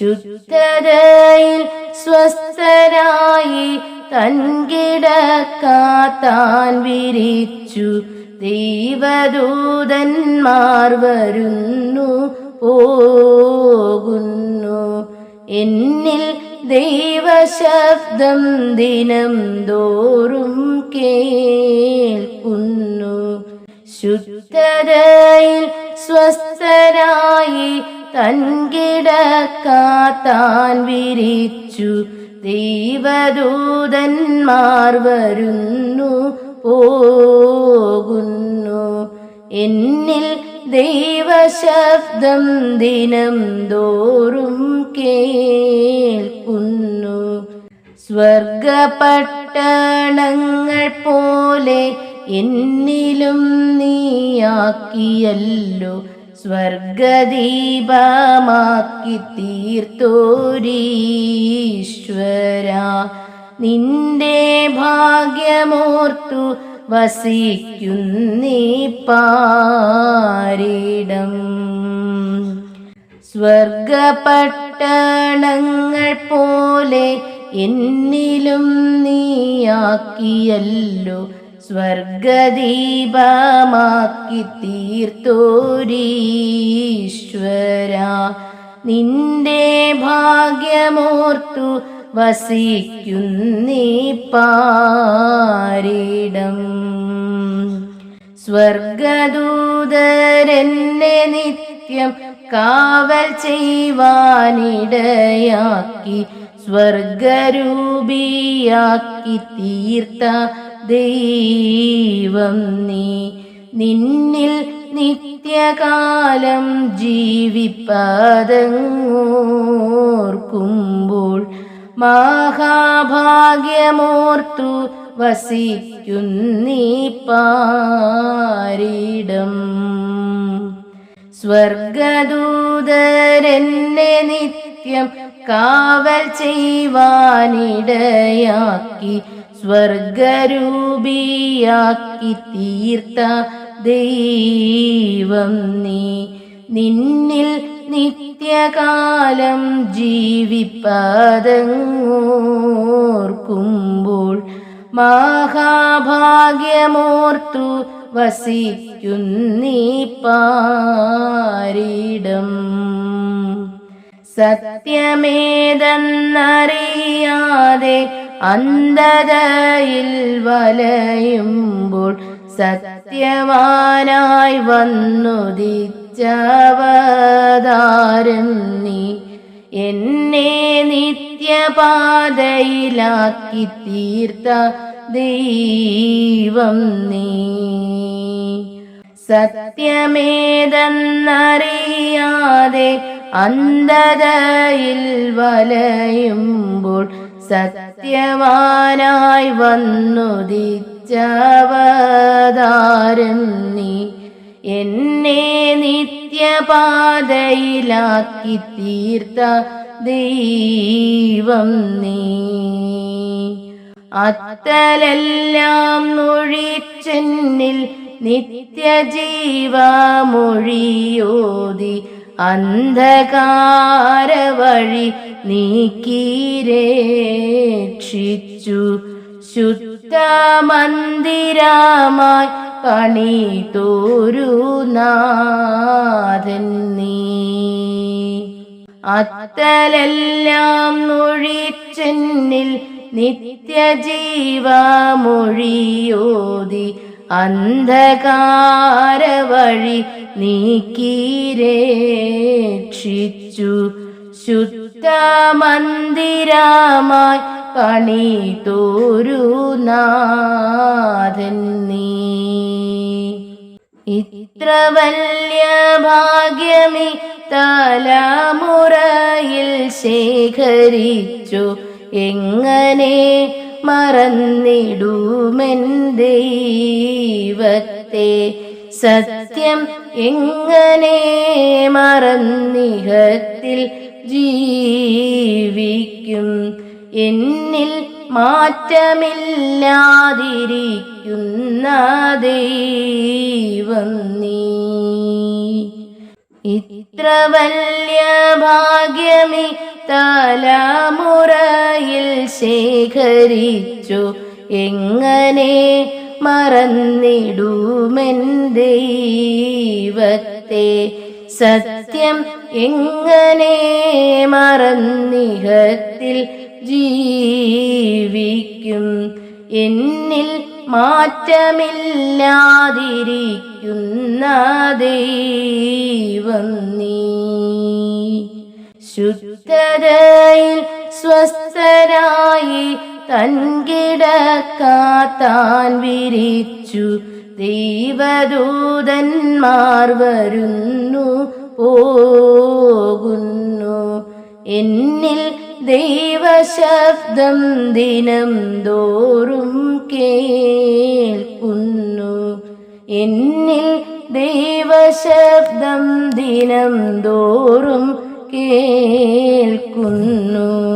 ശുദ്ധതയിൽ സ്വസ്ഥരായി തൻകിടക്കാത്താൻ വിരിച്ചു. ദൈവദൂതന്മാർ വരുന്നു പോകുന്നു. എന്നിൽ ദൈവശബ്ദം ദിനം തോറും കേൾക്കുന്നു. ശുദ്ധതയിൽ സ്വസ്ഥരായി തൻകിടക്കാത്താൻ വിരിച്ചു. ദൈവദൂതന്മാർ വരുന്നു പോകുന്നു. എന്നിൽ ദൈവശബ്ദം ദിനം തോറും കേൾക്കുന്നു സ്വർഗപട്ടണങ്ങൾ പോലെ എന്നിലും നീയാക്കിയല്ലോ സ്വർഗദീപമാക്കി തീർത്തോരീശ്വര നിന്റെ ഭാഗ്യമോർത്തു വസിക്കുന്നീ പാരിടം. സ്വർഗപട്ടണങ്ങൾ പോലെ എന്നിലും നീയാക്കിയല്ലോ സ്വർഗദീപമാക്കി തീർത്തോരീശ്വര നിന്റെ ഭാഗ്യമോർത്തു വസിക്കുന്നീ പാരിടം. സ്വർഗദൂതരെന്നെ നിത്യം കാവൽ ചെയ്യുവാനിടയാക്കി സ്വർഗരൂപിയാക്കി തീർത്ത ദൈവം നീ. നിന്നിൽ നിത്യകാലം ജീവിപ്പതങ്ങോർക്കുമ്പോൾ മഹാഭാഗ്യമോർത്തു വസിക്കുന്നീ പാരിടം സ്വർഗദൂതരെന്നെ നിത്യം കാവൽ ചെയ്യുവാനിടയാക്കി സ്വർഗരൂപിയാക്കി തീർത്ത ദൈവം നീ. നിന്നിൽ നിത്യകാലം ജീവിപ്പതങ്ങോർക്കുമ്പോൾ മഹാഭാഗ്യമോർത്തു വസിക്കുന്നീ പാരിടം. സത്യമേതെന്നറിയാതെ അന്ധതയിൽ വലയുമ്പോൾ സത്യവാനായി വന്നുദിച്ചവതാരം നീ. എന്നെ നിത്യപാതയിലാക്കി തീർത്ത ദൈവം നീ. സത്യമേതെന്നറിയാതെ അന്ധതയിൽ വലയുമ്പോൾ സത്യവാനായി വന്നുദിച്ചവതാരം നീ. എന്നെ നിത്യപാതയിലാക്കി തീർത്ത ദൈവം നീ. അത്തലെല്ലാം നൊഴിച്ചെന്നിൽ നിത്യജീവമൊഴിയോതി അന്ധകാര വഴി നീക്കിരേക്ഷിച്ചു ശുദ്ധ മന്ദിരമായി പണി തോരു നാഥൻ നീ. അത്തലെല്ലാം നൊഴിച്ചെന്നിൽ നിത്യജീവമൊഴിയോതി അന്ധകാര വഴി നീക്കിരേക്ഷിച്ചു ശുദ്ധ മന്ദിരമായി പണി തോരുനീ ഇത്ര വലിയ ഭാഗ്യമി തലമുറയിൽ ശേഖരിച്ചു. എങ്ങനെ മറന്നിടുമെൻ സത്യം എങ്ങനെ മറന്നിഹത്തിൽ ജീവിക്കും. എന്നിൽ മാറ്റമില്ലാതിരിക്കുന്ന ദൈവം നീ. ഇത്ര വലിയ ഭാഗ്യമി തലമുറയിൽ ശേഖരിച്ചു. എങ്ങനെ മറന്നിടുമെൻ ദൈവത്തെ? സത്യം എങ്ങനെ മറന്നിഹത്തിൽ ജീവിക്കും? എന്നിൽ മാറ്റമില്ലാതിരിക്കുന്ന ദൈവം നീ. ശുദ്ധതയിൽ സ്വസ്ഥരായി തൻകിടക്കാത്താൻ വിരിച്ചു ദൈവദൂതന്മാർ വരുന്നു. പോകുന്നു. എന്നിൽ ദൈവശബ്ദം ദിനം തോറും കേൾക്കുന്നു. എന്നിൽ ദൈവശബ്ദം ദിനം തോറും കേൾക്കുന്നു.